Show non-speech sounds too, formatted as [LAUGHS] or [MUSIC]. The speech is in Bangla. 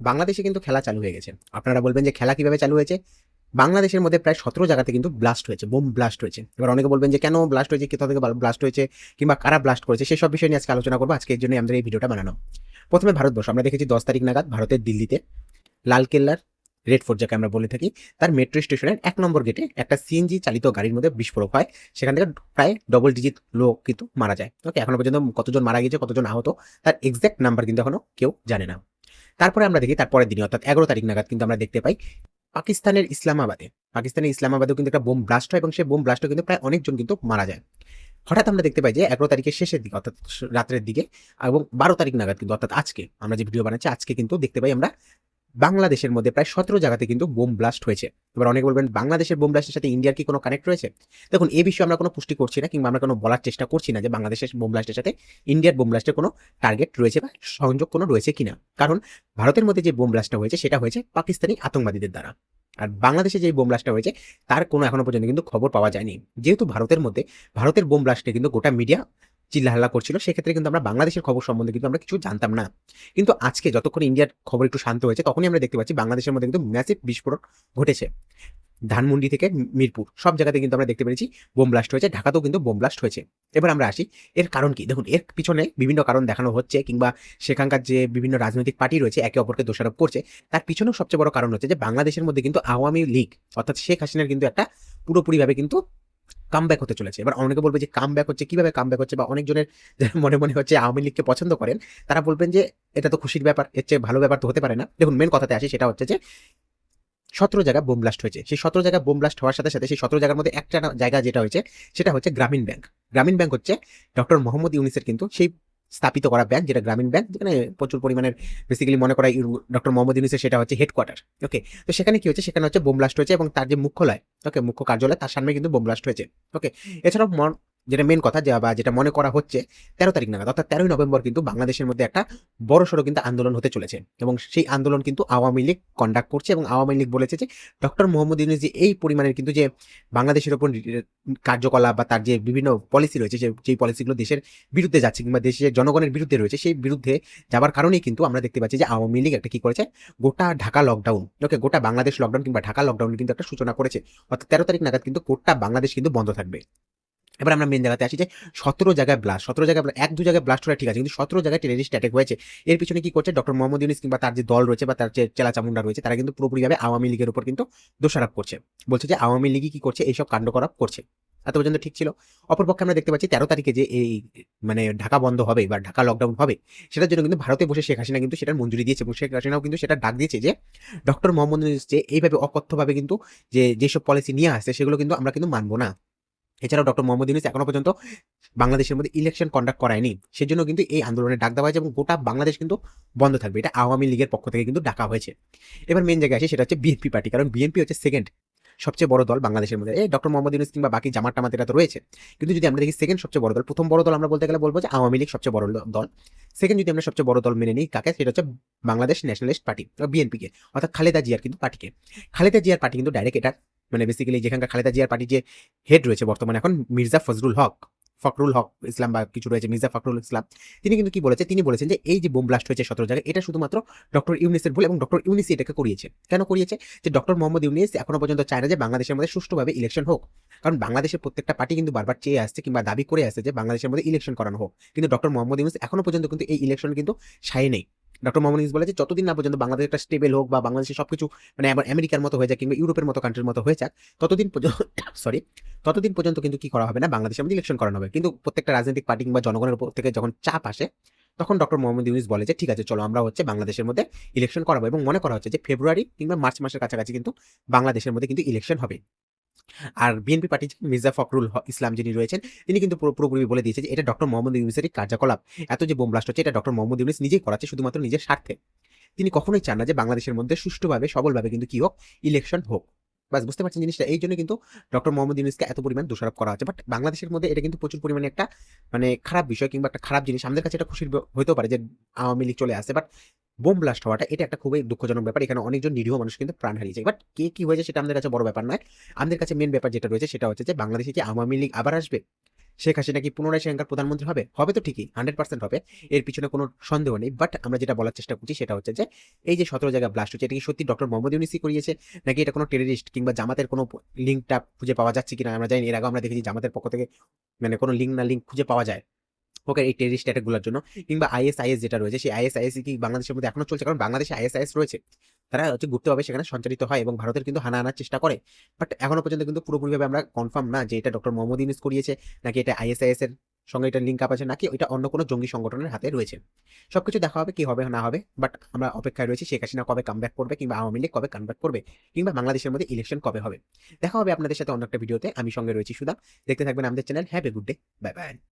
বাংলাদেশে কিন্তু খেলা চালু হয়ে গেছে। আপনারা বলবেন যে খেলা কীভাবে চালু হয়েছে? বাংলাদেশের মধ্যে প্রায় সতেরো জায়গাতে কিন্তু ব্লাস্ট হয়েছে, বোম ব্লাস্ট হয়েছে। এবার অনেকে বলবেন যে কেন ব্লাস্ট হয়েছে, কোথা থেকে ব্লাস্ট হয়েছে, কিংবা কারা ব্লাস্ট করেছে, সেসব বিষয় নিয়ে আজকে আলোচনা করব। আজকে এর জন্য আমাদের এই ভিডিওটা বানানো। প্রথমে ভারতবর্ষ, আমরা দেখেছি দশ তারিখ নাগাদ ভারতের দিল্লিতে লালকেল্লার রেড ফোর্ট যাকে আমরা বলে থাকি, তার মেট্রো স্টেশনের এক নম্বর গেটে একটা সিএনজি চালিত গাড়ির মধ্যে বিস্ফোরক হয়। সেখান থেকে প্রায় ডবল ডিজিট লোক কিন্তু মারা যায়। ওকে এখনও পর্যন্ত কতজন মারা গিয়েছে, কতজন আহত, তার এক্সাক্ট নাম্বার কিন্তু এখনও কেউ জানে না। তারপরে আমরা দেখি তারপরের দিনে অর্থাৎ এগারো তারিখ নাগাদ কিন্তু আমরা দেখতে পাই পাকিস্তানের ইসলামাবাদে। পাকিস্তানের ইসলামাবাদেও কিন্তু একটা বোম ব্লাস্ট হয় এবং সেই বোম ব্লাস্টও কিন্তু প্রায় অনেকজন কিন্তু মারা যায়। হঠাৎ আমরা দেখতে পাই যে এগারো তারিখের শেষের দিকে, অর্থাৎ রাত্রের দিকে এবং বারো তারিখ নাগাদ কিন্তু, অর্থাৎ আজকে, আমরা যে ভিডিও বানাচ্ছি, আজকে কিন্তু দেখতে পাই আমরা বাংলাদেশের মধ্যে প্রায় সতেরো জায়গাতে কিন্তু বোম ব্লাস্ট হয়েছে। এবার অনেকে বলবেন, বাংলাদেশের বোম ব্লাস্টের সাথে ইন্ডিয়ার কি কোনো কানেক্ট রয়েছে? দেখুন এই বিষয়ে আমরা কোনো পুষ্টি করছি না কিংবা আমরা কোনো বলার চেষ্টা করছি না যে বাংলাদেশের বোম ব্লাস্টের সাথে ইন্ডিয়ার বোম ব্লাস্টের কোনো টার্গেট রয়েছে বা সংযোগ কোনো রয়েছে কিনা। কারণ ভারতের মধ্যে যে বোম ব্লাস্টটা হয়েছে, সেটা হয়েছে পাকিস্তানি আতঙ্কবাদীদের দ্বারা। আর বাংলাদেশে যে বোম ব্লাস্টটা হয়েছে, তার কোনো এখনও পর্যন্ত কিন্তু খবর পাওয়া যায়নি। যেহেতু ভারতের মধ্যে, ভারতের বোম ব্লাস্টে কিন্তু গোটা মিডিয়া চিল্লাহাল্লা করছিল, সেক্ষেত্রে কিন্তু আমরা বাংলাদেশের খবর সম্বন্ধে কিন্তু আমরা কিছু জানতাম না। কিন্তু আজকে যতক্ষণ ইন্ডিয়ার খবর একটু শান্ত হয়েছে, তখনই আমরা দেখতে পাচ্ছি বাংলাদেশের মধ্যে কিন্তু ম্যাসিভ বিস্ফোরণ ঘটেছে। ধানমন্ডি থেকে মিরপুর, সব জায়গাতে কিন্তু আমরা দেখতে পেরেছি বোম ব্লাস্ট হয়েছে, ঢাকাতেও কিন্তু বোম ব্লাস্ট হয়েছে। এবার আমরা আসি, এর কারণ কি? দেখুন, এর পিছনে বিভিন্ন কারণ দেখানো হচ্ছে, কিংবা সেখানকার যে বিভিন্ন রাজনৈতিক পার্টি রয়েছে, একে অপরকে দোষারোপ করছে, তার পিছনেও সবচেয়ে বড় কারণ হচ্ছে যে বাংলাদেশের মধ্যে কিন্তু আওয়ামী লীগ, অর্থাৎ শেখ হাসিনার কিন্তু একটা পুরোপুরিভাবে কিন্তু কামব্যাক হতে চলেছে। এবার অনেকে বলবে যে কাম ব্যাক হচ্ছে কীভাবে কাম ব্যাক হচ্ছে? বা অনেকজনের [LAUGHS] মনে মনে হচ্ছে আওয়ামী লীগকে পছন্দ করেন। তারা বলবেন যে এটা তো খুশির ব্যাপার, এর চেয়ে ভালো ব্যাপার তো হতে পারে না। দেখুন মেন কথাতে আসি, সেটা হচ্ছে যে সতেরো জায়গা বোম ব্লাস্ট হয়েছে। সেই সতেরো জায়গায় বোম ব্লাস্ট হওয়ার সাথে সাথে সেই সতেরো জায়গার মধ্যে একটা জায়গা যেটা হয়েছে, সেটা হচ্ছে গ্রামীণ ব্যাংক গ্রামীণ ব্যাংক হচ্ছে ডক্টর মোহাম্মদ ইউনিসের কিন্তু সেই স্থাপিত করা ব্যাংক যেটা গ্রামীণ ব্যাংক যেখানে প্রচুর পরিমাণের বেসিক্যালি মনে করা ডক্টর মোহাম্মদ ইউনিসের সেটা হচ্ছে হেডকোয়ার্টার ওকে তো সেখানে কি হচ্ছে সেখানে হচ্ছে বোমব্লাস্ট হয়েছে এবং তার যে মুখ্যালয় ওকে মুখ্য কার্যালয়, তার সামনে কিন্তু বোমব্লাস্ট হয়েছে ওকে এছাড়াও যেটা মেন কথা যে বা যেটা মনে করা হচ্ছে তেরো তারিখ নাগাদ, অর্থাৎ তেরোই নভেম্বর কিন্তু বাংলাদেশের মধ্যে একটা বড় সড়ো কিন্তু আন্দোলন হতে চলেছে। এবং সেই আন্দোলন কিন্তু আওয়ামী লীগ কন্ডাক্ট করছে এবং আওয়ামী লীগ বলেছে যে ডক্টর মোহাম্মদ ইউনুস যে এই পরিমাণের কিন্তু যে বাংলাদেশের ওপর কার্যকলাপ বা তার যে বিভিন্ন পলিসি রয়েছে যেই পলিসিগুলো দেশের বিরুদ্ধে যাচ্ছে কিংবা দেশের জনগণের বিরুদ্ধে রয়েছে, সেই বিরুদ্ধে যাবার কারণেই কিন্তু আমরা দেখতে পাচ্ছি যে আওয়ামী লীগ একটা কি করেছে, গোটা ঢাকা লকডাউন ওকে গোটা বাংলাদেশ লকডাউন কিংবা ঢাকা লকডাউন কিন্তু একটা সূচনা করেছে। অর্থাৎ তেরো তারিখ নাগাদ কিন্তু গোটা বাংলাদেশ কিন্তু বন্ধ থাকবে। এবার আমরা মেন জায়গাতে আসি যে সতেরো জায়গায় ব্লাস্ট সতেরো জায়গায় এক, দু জায়গায় ব্লাস্ট হলে ঠিক আছে, কিন্তু সতেরো জায়গায় টেরিস্ট অ্যাটাক হয়েছে। এর পিছনে কি করছে? ডক্টর মোহাম্মদ ইউনিস কিংবা তার যে দল রয়েছে বা তার যে চেলা চামুন্ডা রয়েছে, তারা কিন্তু পুরোপুরিভাবে আওয়ামী লীগের উপর কিন্তু দোষারোপ করছে। বলছে যে আওয়ামী লীগই কি করছে? এইসব কাণ্ড করাপ করছে। এত পর্যন্ত ঠিক ছিল। অপরপক্ষে আমরা দেখতে পাচ্ছি তেরো তারিখে যে এই মানে ঢাকা বন্ধ হবে বা ঢাকা লকডাউন হবে, সেটার জন্য কিন্তু ভারতে বসে শেখ হাসিনা কিন্তু সেটার মঞ্জুরি দিয়েছে এবং শেখ হাসিনাও কিন্তু সেটা ডাক দিয়েছে যে ডক্টর মোহাম্মদ যে এইভাবে অকথ্যভাবে কিন্তু যে, যেসব পলিসি নিয়ে আসছে, সেগুলো কিন্তু আমরা কিন্তু মানবো না। এছাড়াও ডক্টর মোহাম্মদ ইউনিস এখনও পর্যন্ত বাংলাদেশের মধ্যে ইলেকশন কন্ডাক্ট করায়নি। সেজন্য কিন্তু এই আন্দোলনের ডাক দেওয়া হয়েছে এবং গোটা বাংলাদেশ কিন্তু বন্ধ থাকবে। এটা আওয়ামী লীগের পক্ষ থেকে কিন্তু ডাকা হয়েছে। এবার মেন জায়গায় আসে, সেটা হচ্ছে বিএনপি পার্টি কারণ বিএনপি হচ্ছে সেকেন্ড সবচেয়ে বড় দল বাংলাদেশের মধ্যে। এই ডক্টর মোহাম্মদ ইউনুস কিংবা বাকি জামাত টামাত তো রয়েছে। কিন্তু যদি আমরা দেখি সেকেন্ড সবচেয়ে বড় দল, প্রথম বড় দল আমরা বলতে গেলে বলব যে আওয়ামী লীগ সবচেয়ে বড় দল। সেকেন্ড যদি আমরা সবচেয়ে বড় দল মেনে নিই, কাকে? সেটা হচ্ছে বাংলাদেশ ন্যাশনালিস্ট পার্টি বিএনপিকে অর্থাৎ খালেদা জিয়ার কিন্তু পার্টিকে খালেদা জিয়ার পার্টি কিন্তু ডাইরেক্ট এটা মানে বেসিক্যালি যেখানকার খালেদা জিয়ার পার্টি যে হেড রয়েছে বর্তমানে এখন মির্জা ফজরুল হক, ফখরুল হক ইসলাম বা কিছু রয়েছে, মির্জা ফখরুল ইসলাম। তিনি কিন্তু কি বলেছে? তিনি বলেছেন যে এই যে বোম ব্লাস্ট হয়েছে সতেরো জায়গায়, এটা শুধুমাত্র ডক্টর ইউনিসের ভুল এবং ডক্টর ইউনিসি এটাকে করিয়েছে। কেন করিয়েছে? যে ডক্টর মোহাম্মদ ইউনিস এখনও পর্যন্ত চায় না যে বাংলাদেশের মধ্যে সুষ্ঠুভাবে ইলেকশন হোক। কারণ বাংলাদেশের প্রত্যেকটা পার্টি কিন্তু বারবার চেয়ে আসছে কিংবা দাবি করে আসছে যে বাংলাদেশের মধ্যে ইলেকশন করানো হোক। কিন্তু ডক্টর মোহাম্মদ ইউনিস এখনও পর্যন্ত কিন্তু এই ইলেকশন কিন্তু সায় নেই। ডক্টর মোহাম্মদ ইউনিস বলে যে যতদিন না পর্যন্ত বাংলাদেশ একটা স্টেবল হোক বা বাংলাদেশের সবকিছু মানে আবার আমেরিকার মতো হয়ে যায় কিংবা ইউরোপের মতো কান্ট্রির মতো হয়ে যাক, ততদিন পর্যন্ত [COUGHS] সরি ততদিন পর্যন্ত কিন্তু কি করা হবে না? বাংলাদেশের মধ্যে ইলেকশন করানো হবে। কিন্তু প্রত্যেকটা রাজনৈতিক পার্টি কিংবা জনগণের উপর থেকে যখন চাপ আসে, তখন ডক্টর মোহাম্মদ ইউনিস বলে যে, ঠিক আছে, চলো আমরা হচ্ছে বাংলাদেশের মধ্যে ইলেকশন করাবো। এবং মনে করা হচ্ছে যে ফেব্রুয়ারি কিংবা মার্চ মাসের কাছাকাছি কিন্তু বাংলাদেশের মধ্যে কিন্তু ইলেকশন হবে। আর বিএনপি পার্টি মির্জা ফখরুল ইসলাম যিনি রয়েছেন, তিনি কিন্তু পুরো- পুরোপুরি বলে দিয়েছে যে এটা ডক্টর মোহাম্মদ ইউনিসেরই কার্যকলাপ। এত যে বোম ব্লাস্ট হচ্ছে, এটা ডক্টর মোহাম্মদ ইউনিস নিজেই করাচ্ছে শুধুমাত্র নিজের স্বার্থে। তিনি কখনোই চান না যে বাংলাদেশের মধ্যে সুষ্ঠুভাবে, সবলভাবে কিন্তু কি হোক ইলেকশন হোক। বাস বুঝতে পারছেন জিনিসটা। এই জন্য কিন্তু ডক্টর মোহাম্মদ ইউনুসকে এত পরিমাণ দোষারোপ করা হচ্ছে। বাট বাংলাদেশের মধ্যে এটা কিন্তু প্রচুর পরিমাণে একটা মানে খারাপ বিষয় কিংবা একটা খারাপ জিনিস। আমাদের কাছে এটা খুশির হতেও পারে যে আওয়ামী লীগ চলে আসে বাট বোম ব্লাস্ট হওয়াটা এটা একটা খুবই দুঃখজনক ব্যাপার। এখানে অনেকজন নিরীহ মানুষ কিন্তু প্রাণ হারিয়েছে। বাট কে কী হয়েছে সেটা আমাদের কাছে বড় ব্যাপার নয়। আমাদের কাছে মেন ব্যাপার যেটা রয়েছে সেটা হচ্ছে যে বাংলাদেশে কি আওয়ামী লীগ আবার আসবে? শেখ হাসিনা কি পুনরায় সেখানকার প্রধানমন্ত্রী হবে? হবে তো ঠিকই হান্ড্রেড পার্সেন্ট হবে। এর পিছনে কোনো সন্দেহ নেই বাট আমরা যেটা বলার চেষ্টা করছি সেটা হচ্ছে যে, এই যে সতেরো জায়গা ব্লাস্ট হচ্ছে, এটা কি সত্যি ডক্টর মোহাম্মদ ইউনিসি করিয়েছে? নাকি এটা কোনো টেরিস্ট কিংবা জামাতের কোনো লিঙ্কটা খুঁজে পাওয়া যাচ্ছে কিনা? আমরা জানি এর আগে আমরা দেখেছি জামাতের পক্ষ থেকে মানে কোনো লিঙ্ক না লিঙ্ক খুঁজে পাওয়া যায়। ওকে এই টেরিস্ট অ্যাটাকগুলোর জন্য কিংবা আইএসআইএস যেটা রয়েছে, সেই আইএসআইএস কি বাংলাদেশের মধ্যে এখনও চলছে? কারণ বাংলাদেশে আইএসআইএস রয়েছে। তারা হচ্ছে গুপ্তভাবে সেখানে সঞ্চালিত হয় এবং ভারতের কিন্তু হানা আনার চেষ্টা করে। বাট এখনও পর্যন্ত কিন্তু পুরোপুরিভাবে আমরা কনফার্ম না যে এটা ডক্টর মোহাম্মদ ইউনিস করিয়েছে, নাকি এটা আইএসআইএস এর সঙ্গে এটা লিঙ্ক আপ আছে, নাকি এটা অন্য কোনো জঙ্গি সংগঠনের হাতে রয়েছে। সবকিছু দেখা হবে, কি হবে, না হবে বাট আমরা অপেক্ষায় রয়েছি শেখ হাসিনা কবে কামব্যাক করবে, কিংবা আওয়ামী লীগ কবে কামব্যাক করবে, কিংবা বাংলাদেশের মধ্যে ইলেকশন কবে হবে। দেখা হবে আপনাদের সাথে অন্য একটা ভিডিওতে আমি সঙ্গে রয়েছি সুদা দেখতে থাকবেন আমাদের channel have a good day bye bye